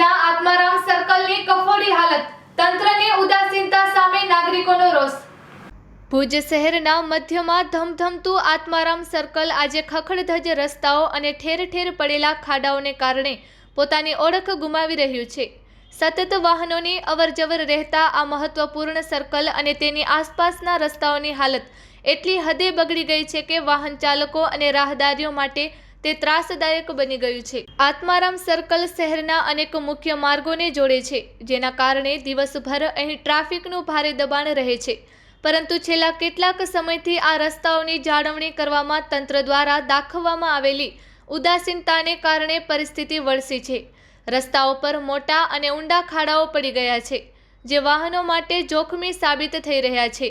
શહેરના આત્મારામ સર્કલની કફોડી હાલત, તંત્રની ઉદાસીનતા સામે નાગરિકોનો રોષ. ભુજ શહેરના મધ્યમાં ધમધમતું આત્મારામ સર્કલ આજે ખખડધજ રસ્તાઓ અને ઠેર ઠેર પડેલા ખાડાઓને કારણે પોતાની ઓળખ ગુમાવી રહ્યું છે. સતત વાહનોની અવરજવર રહેતા આ મહત્વપૂર્ણ સર્કલ અને તેની આસપાસના રસ્તાઓની હાલત એટલી હદે બગડી ગઈ છે કે વાહન ચાલકો અને રાહદારીઓ માટે તે ત્રાસદાયક બની ગયું છે. આત્મારામ સર્કલ શહેરના અનેક મુખ્ય માર્ગોને જોડે છે, જેના કારણે દિવસભર અહીં ટ્રાફિકનું ભારે દબાણ રહે છે. પરંતુ છેલ્લા કેટલાક સમયથી આ રસ્તાઓની જાળવણી કરવામાં તંત્ર દ્વારા દાખવવામાં આવેલી ઉદાસીનતાને કારણે પરિસ્થિતિ વળસી છે. રસ્તાઓ પર મોટા અને ઊંડા ખાડાઓ પડી ગયા છે, જે વાહનો માટે જોખમી સાબિત થઈ રહ્યા છે.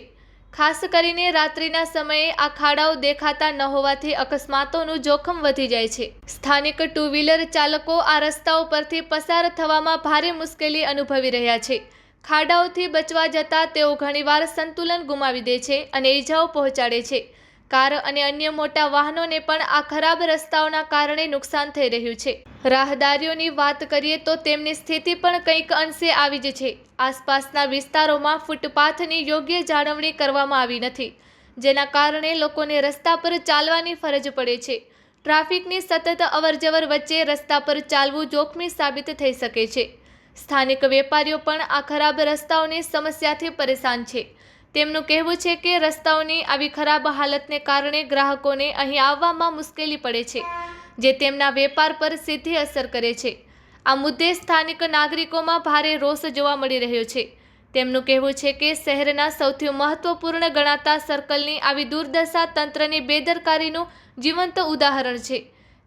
ખાસ કરીને રાત્રિના સમયે આ ખાડાઓ દેખાતા ન હોવાથી અકસ્માતોનું જોખમ વધી જાય છે. સ્થાનિક ટુ વ્હીલર ચાલકો આ રસ્તાઓ પરથી પસાર થવામાં ભારે મુશ્કેલી અનુભવી રહ્યા છે. ખાડાઓથી બચવા જતાં તેઓ ઘણીવાર સંતુલન ગુમાવી દે છે અને ઈજાઓ પહોંચાડે છે. કાર અને અન્ય મોટા વાહનોને પણ આ ખરાબ રસ્તાઓના કારણે નુકસાન થઈ રહ્યું છે. રાહદારીઓની વાત કરીએ તો તેમની સ્થિતિ પણ કંઈક અંશે આવી જ છે. આસપાસના વિસ્તારોમાં ફૂટપાથની યોગ્ય જાળવણી કરવામાં આવી નથી, જેના કારણે લોકોને રસ્તા પર ચાલવાની ફરજ પડે છે. ટ્રાફિકની સતત અવરજવર વચ્ચે રસ્તા પર ચાલવું જોખમી સાબિત થઈ શકે છે. સ્થાનિક વેપારીઓ પણ આ ખરાબ રસ્તાઓની સમસ્યાથી પરેશાન છે. તેમનું કહેવું છે કે રસ્તાઓની આવી ખરાબ હાલતને કારણે ગ્રાહકોને અહીં આવવામાં મુશ્કેલી પડે છે, જે તેમના વેપાર પર સીધી અસર કરે છે. આ મુદ્દે સ્થાનિક નાગરિકોમાં ભારે રોષ જોવા મળી રહ્યો છે. તેમનું કહેવું છે કે શહેરના સૌથી મહત્વપૂર્ણ ગણાતા સર્કલની આવી દુર્દશા તંત્રની બેદરકારીનું જીવંત ઉદાહરણ છે.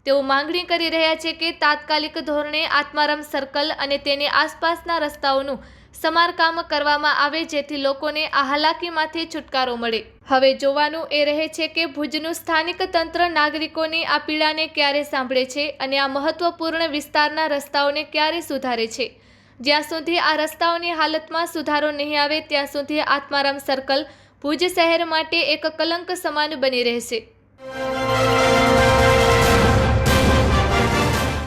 તેઓ માંગણી કરી રહ્યા છે કે તાત્કાલિક ધોરણે આત્મારામ સર્કલ અને તેની આસપાસના રસ્તાઓનું સમારકામ કરવામાં આવે જેથી લોકોને આ હાલાકીમાંથી છુટકારો મળે. હવે જોવાનું એ રહે છે કે ભુજનું સ્થાનિક તંત્ર નાગરિકોની આ પીડાને ક્યારે સાંભળે છે અને આ મહત્વપૂર્ણ વિસ્તારના રસ્તાઓને ક્યારે સુધારે છે. જ્યાં સુધી આ રસ્તાઓની હાલતમાં સુધારો નહીં આવે, ત્યાં સુધી આત્મારામ સર્કલ ભુજ શહેર માટે એક કલંક સમાન બની રહેશે.